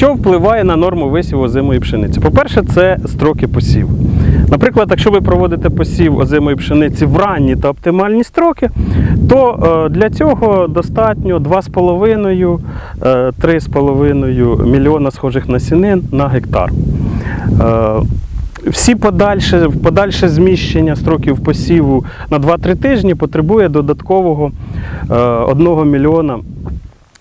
Що впливає на норму висіву озимої пшениці? По-перше, це строки посіву. Наприклад, якщо ви проводите посів озимої пшениці в ранні та оптимальні строки, то е, для цього достатньо 2,5-3,5 мільйона схожих насінин на гектар. Е, всі подальше, подальше зміщення строків посіву на 2-3 тижні потребує додаткового е, 1 мільйона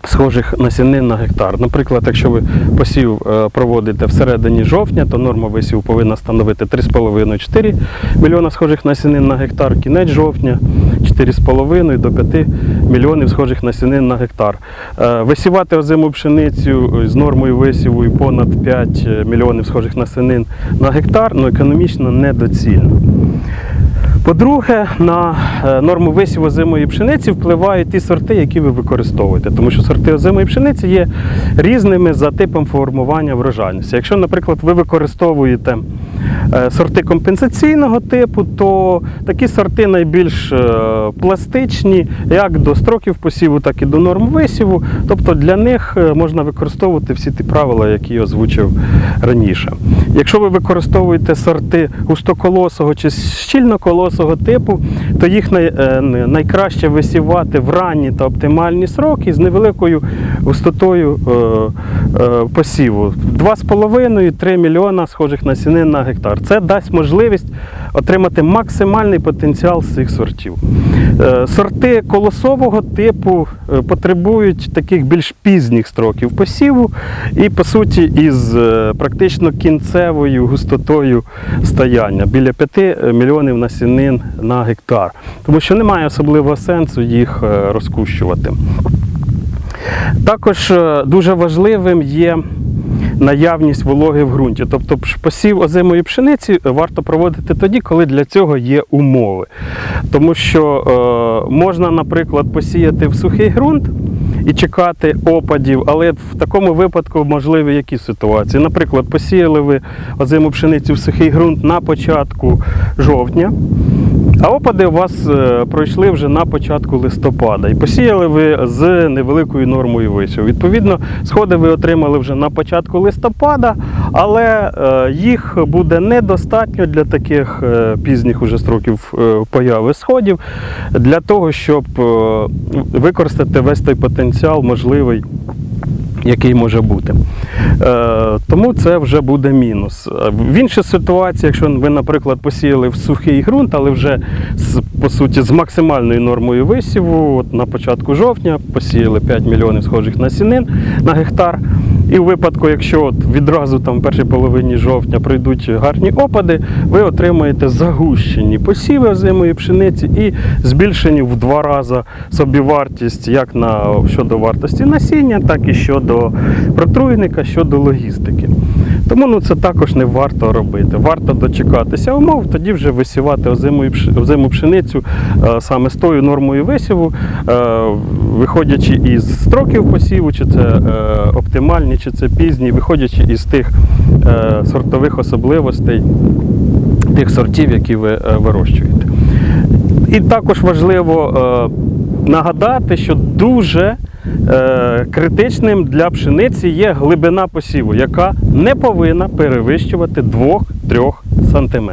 схожих насінин на гектар. Наприклад, якщо ви посів е, проводите всередині жовтня, то норма висіву повинна становити 3,5-4 мільйона схожих насінин на гектар. Кінець жовтня 4,5 до 5 мільйонів схожих насінин на гектар. Е, Висівати озиму пшеницю з нормою висіву і понад 5 мільйонів схожих насінин на гектар ну, економічно недоцільно. По-друге, на е, норму висіву озимої пшениці впливають ті сорти, які ви використовуєте, тому що сорти озимої пшениці є різними за типом формування врожайності. Якщо, наприклад, ви використовуєте сорти компенсаційного типу, то такі сорти найбільш е, пластичні як до строків посіву, так і до норм висіву. Тобто для них е, можна використовувати всі ті правила, які я озвучив раніше. Якщо ви використовуєте сорти густоколосого чи щільноколосого типу, то їх е, найкраще висівати в ранні та оптимальні сроки з невеликою густотою е, е, посіву. 2,5-3 мільйона схожих насінин на гектар. Це дасть можливість отримати максимальний потенціал цих сортів. Е, Сорти колосового типу е, потребують таких більш пізніх строків посіву і, по суті, із е, практично кінцевою густотою стояння біля 5 мільйонів насінин на гектар, тому що немає особливого сенсу їх розкущувати. Також дуже важливим є наявність вологи в ґрунті. Тобто посів озимої пшениці варто проводити тоді, коли для цього є умови. Тому що е, можна, наприклад, посіяти в сухий ґрунт. І чекати опадів, але в такому випадку можливі які ситуації. Наприклад, посіяли ви озиму пшеницю в сухий ґрунт на початку жовтня, а опади у вас е, пройшли вже на початку листопада. І посіяли ви з невеликою нормою висіву. Відповідно, сходи ви отримали вже на початку листопада, але е, їх буде недостатньо для таких е, пізніх уже строків появи сходів, для того, щоб використати весь той потенціал можливий який може бути. Е, тому це вже буде мінус. Е, В іншій ситуації, якщо ви, наприклад, посіяли в сухий ґрунт, але вже з, по суті з максимальною нормою висіву, от на початку жовтня посіяли 5 мільйонів схожих насінин на гектар. І в випадку, якщо от відразу там в першій половині жовтня прийдуть гарні опади, ви отримаєте загущені посіви озимої пшениці і збільшені в два рази собівартість як на щодо вартості насіння, так і щодо протруйника, щодо логістики. Тому ну, це також не варто робити. Варто дочекатися умов, тоді вже висівати озиму, пшеницю е, саме з тою нормою висіву, е, виходячи із строків посіву, чи це е, оптимальні, чи це пізні, виходячи із тих сортових особливостей тих сортів, які ви вирощуєте. І також важливо нагадати, що дуже критичним для пшениці є глибина посіву, яка не повинна перевищувати 2-3 см.